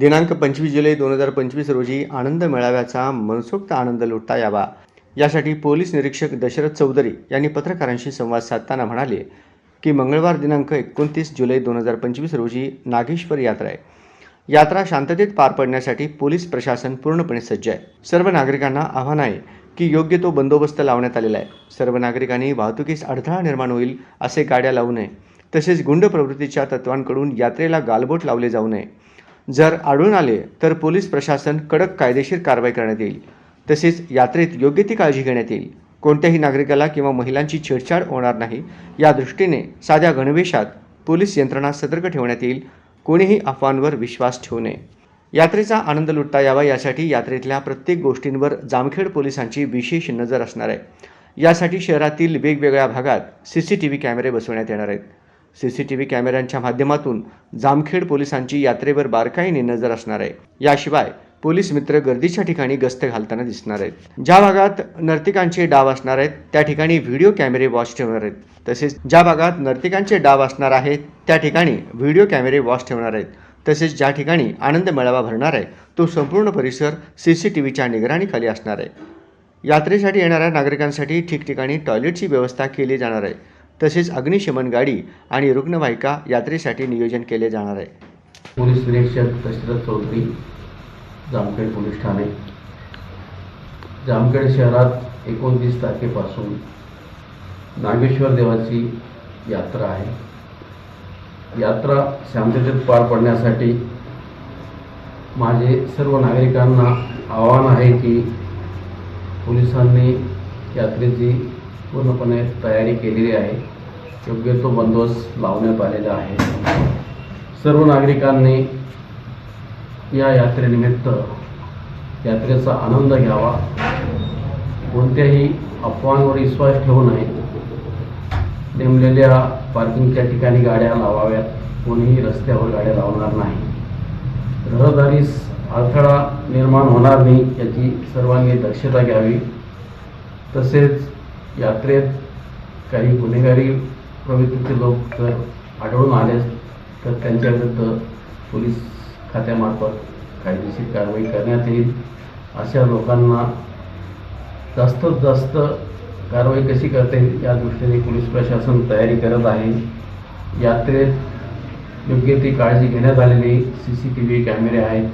दिनांक पंचवीस जुलै दोन हजार पंचवीस रोजी आनंद मेळाव्याचा मनसोक्त आनंद लुटता यावा. यासाठी पोलीस निरीक्षक दशरथ चौधरी यांनी पत्रकारांशी संवाद साधताना म्हणाले की मंगळवार दिनांक एकोणतीस जुलै दोन हजार पंचवीस रोजी नागेश्वर यात्रा आहे. यात्रा शांततेत पार पडण्यासाठी पोलीस प्रशासन पूर्णपणे सज्ज आहे. सर्व नागरिकांना आव्हान आहे की योग्य तो बंदोबस्त लावण्यात आलेला आहे. सर्व नागरिकांनी वाहतुकीस अडथळा निर्माण होईल असे गाड्या लावू नये. तसेच गुंड प्रवृत्तीच्या तत्वांकडून यात्रेला गालबोट लावले जाऊ नये. जर आढळून आले तर पोलीस प्रशासन कडक कायदेशीर कारवाई करण्यात येईल. तसेच यात्रेत योग्य ती काळजी घेण्यात येईल. कोणत्याही नागरिकाला किंवा महिलांची छेडछाड होणार नाही. या दृष्टीने साध्या गणवेशात पोलीस यंत्रणा सतर्क ठेवण्यात येईल. कोणीही अफवांवर विश्वास ठेवू नये. यात्रेचा आनंद लुटता यावा यासाठी यात्रेतल्या प्रत्येक गोष्टींवर जामखेड पोलिसांची विशेष नजर असणार आहे. यासाठी शहरातील वेगवेगळ्या भागात सी सी टी व्ही कॅमेरे बसवण्यात येणार आहेत. सी सी टी व्ही कॅमेऱ्यांच्या माध्यमातून जामखेड पोलिसांची यात्रेवर बारकाईने नजर असणार आहे. याशिवाय पोलीस मित्र गर्दीच्या ठिकाणी गस्त घालताना दिसणार आहेत. ज्या भागात नर्तिकांचे डाव असणार आहेत त्या ठिकाणी व्हिडिओ कॅमेरे वॉच ठेवणार आहेत. तसेच ज्या भागात नर्तिकांचे डाव असणार आहेत त्या ठिकाणी व्हिडिओ कॅमेरे वॉच ठेवणार आहेत. तसेच ज्या ठिकाणी आनंद मेळावा भरणार आहे तो संपूर्ण परिसर सी सी टी व्हीच्या निगराणीखाली असणार आहे. यात्रेसाठी येणाऱ्या नागरिकांसाठी ठिकठिकाणी टॉयलेटची व्यवस्था केली जाणार आहे. तसेच अग्निशमन गाडी आणि रुग्णवाहिका यात्रेसाठी नियोजन केले जाणार आहे. पोलीस निरीक्षक दशरथ चौधरी जामखेड पोलीस ठाणे. जामखेड शहरात एकोणतीस तारखेपासून नागेश्वर देवाची यात्रा आहे. यात्रा शांततेत पार पडण्यासाठी माझे सर्व नागरिकांना आव्हान आहे की पोलिसांनी यात्रेची पूर्णपणे तयारी केलेली आहे. योग्य तो बंदोबस्त लावण्यात आलेला आहे. सर्व नागरिकांनी या यात्रेनिमित्त यात्रेचा आनंद घ्यावा. कोणत्याही अफवांवर विश्वास ठेवू नये. नेमलेल्या पार्किंगच्या ठिकाणी गाड्या लावाव्यात. कोणीही रस्त्यावर गाड्या लावणार नाही. रहदारीस अडथळा निर्माण होणार नाही याची सर्वांनी दक्षता घ्यावी. तसेच यात्रेत काही गुन्हेगारी प्रवृत्तीचे लोक जर आढळून आले तर त्यांच्याविरुद्ध पोलीस खात्यामार्फत कायदेशीर कारवाई करण्यात येईल. अशा लोकांना जास्तीत जास्त कारवाई कशी करता येईल या दृष्टीने पोलीस प्रशासन तयारी करत आहे. यात्रेत योग्य ती काळजी घेण्यात आलेली सी सी टी व्ही कॅमेरे आहेत.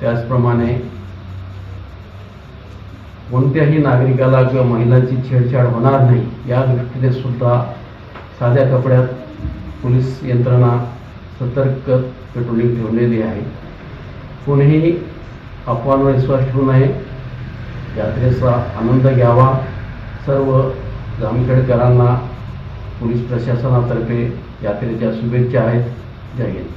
त्याचप्रमाणे कोणत्याही नागरिकाला किंवा महिलांची छेडछाड होणार नाही या दृष्टीने सुद्धा साध्या कपड्यात पोलीस यंत्रणा सतर्क पेट्रोलिंग ठेवलेली आहे. कोणीही अफवांवर विश्वास ठेवू नये. यात्रेचा आनंद घ्यावा. सर्व जामखेडकरांना पोलीस प्रशासनातर्फे यात्रेच्या शुभेच्छा आहेत. जय हिंद.